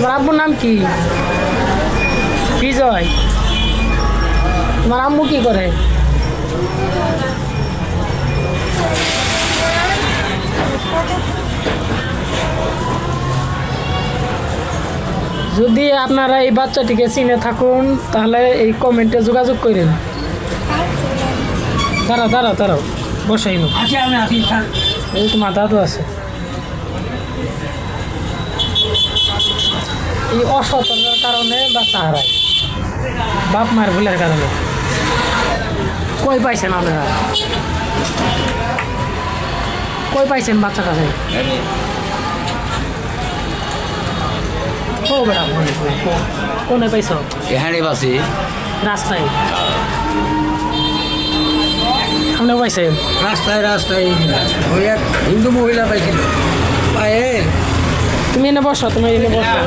তোমার আব্বুর নাম কি? বিজয়। তোমার আম্মু কি করে? যদি আপনারা এই বাচ্চাটিকে চিনে থাকুন তাহলে এই কমেন্টে যোগাযোগ করেন। দাঁড়াও দাঁড়াও দাঁড়াও। বসাই নো। আসি আমি আসি এই তোমার দাদু আছে। এই অসতর্কের কারণে বাচ্চা হারায় বাপ মায়ের ভুলের কারণে। কই পাইছেন আপনারা? কই পাইছেন বাচ্চাটাকে ও বেটা মনে কই, কোনে পাইছ? এখানে বাসি। রাস্তায়। আপনি পাইছেন? রাস্তায় রাস্তায়। ওই এক হিন্দু মহিলা পাইছিল। পায়ে। এনে বসো তুমি এনে বসো।